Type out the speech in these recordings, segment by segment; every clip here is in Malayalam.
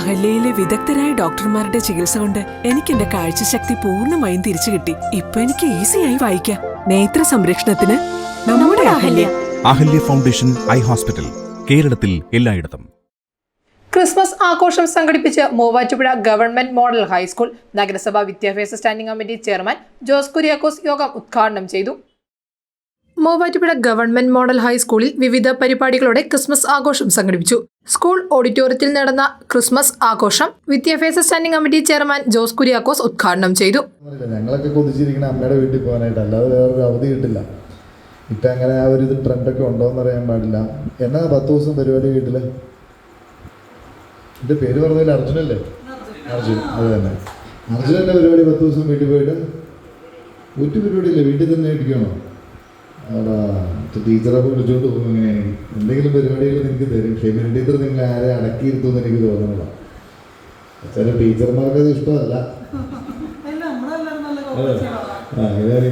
അഹല്യയിലെ വിദഗ്ധരായ ഡോക്ടർമാരുടെ ചികിത്സ കൊണ്ട് എനിക്ക് എന്റെ കാഴ്ചശക്തി പൂർണമായും തിരിച്ചു കിട്ടി. ഇപ്പൊ എനിക്ക് ഈസിയായി വായിക്കാം. നേത്ര സംരക്ഷണത്തിന് നമ്മുടെ Ahalya. Ahalya foundation eye hospital കേരളത്തിൽ എല്ലായിടത്തും. ക്രിസ്മസ് ആഘോഷം സംഘടിപ്പിച്ച് മൂവാറ്റുപുഴ ഗവൺമെന്റ് മോഡൽ ഹൈസ്കൂൾ നഗരസഭാ വിദ്യാഭ്യാസ standing committee chairman Jose Kuriakose യോഗം ഉദ്ഘാടനം ചെയ്തു. മൂവാറ്റുപുഴ ഗവൺമെന്റ് മോഡൽ ഹൈസ്കൂളിൽ വിവിധ പരിപാടികളോടെ ക്രിസ്മസ് ആഘോഷം സംഘടിപ്പിച്ചു. സ്കൂൾ ഓഡിറ്റോറിയത്തിൽ നടന്ന ക്രിസ്മസ് ആഘോഷം വിദ്യാഭ്യാസ standing committee chairman Jose Kuriakose ഉദ്ഘാടനം ചെയ്തു. ഞങ്ങളൊക്കെ കൊതിച്ചിരിക്കുന്ന അമ്മയുടെ വീട്ടിൽ പോകാനായിട്ട്. അല്ലാതെ വേറൊരു അവധി കിട്ടില്ല. ഇപ്പം അങ്ങനെ ആ ഒരു ട്രെൻഡൊക്കെ ഉണ്ടോയെന്ന് അറിയാൻ പാടില്ല. എന്നാ പത്ത് ദിവസം പരിപാടി വീട്ടിൽ? എന്റെ പേര് പറഞ്ഞതിൽ അർജുനല്ലേ? അർജുൻ അത് തന്നെ. അർജുനന്റെ പരിപാടി പത്ത് ദിവസം വീട്ടിൽ പോയിട്ട് ഒറ്റ പരിപാടിയില്ല? വീട്ടിൽ തന്നെ ഇരിക്കണോ അതാ ടീച്ചറൊക്കെ വിളിച്ചുകൊണ്ട് പോകും ഇങ്ങനെയാണെങ്കിൽ എന്തെങ്കിലും പരിപാടികൾ നിങ്ങൾക്ക് തരും. ഷെബിൻ ടീച്ചർ നിങ്ങൾ ആരെ അടക്കിയിരുത്തുമെന്ന് എനിക്ക് തോന്നുന്നില്ല ചില ടീച്ചർമാർക്ക് അത്. ഇഷ്ടമല്ല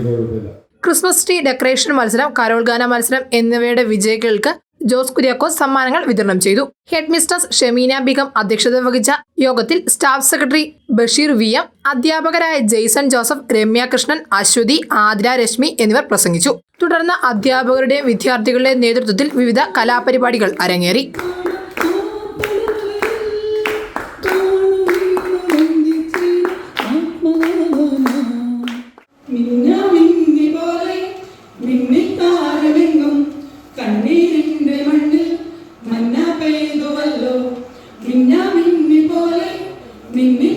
കുഴപ്പമില്ല. ക്രിസ്മസ് ട്രീ ഡെക്കറേഷൻ മത്സരം കരോൾ ഗാന മത്സരം എന്നിവയുടെ വിജയികൾക്ക് ജോസ് കുര്യാക്കോസ് സമ്മാനങ്ങൾ വിതരണം ചെയ്തു. ഹെഡ് മിസ്റ്റേഴ്സ് ഷെമീന ബിഗം അധ്യക്ഷത വഹിച്ച യോഗത്തിൽ staff secretary Basheer V M അധ്യാപകരായ ജെയ്സൺ ജോസഫ് രമ്യ കൃഷ്ണൻ അശ്വതി ആതിര രശ്മി എന്നിവർ പ്രസംഗിച്ചു. തുടർന്ന് അധ്യാപകരുടെയും വിദ്യാർത്ഥികളുടെയും നേതൃത്വത്തിൽ വിവിധ കലാപരിപാടികൾ അരങ്ങേറി. Minnaminni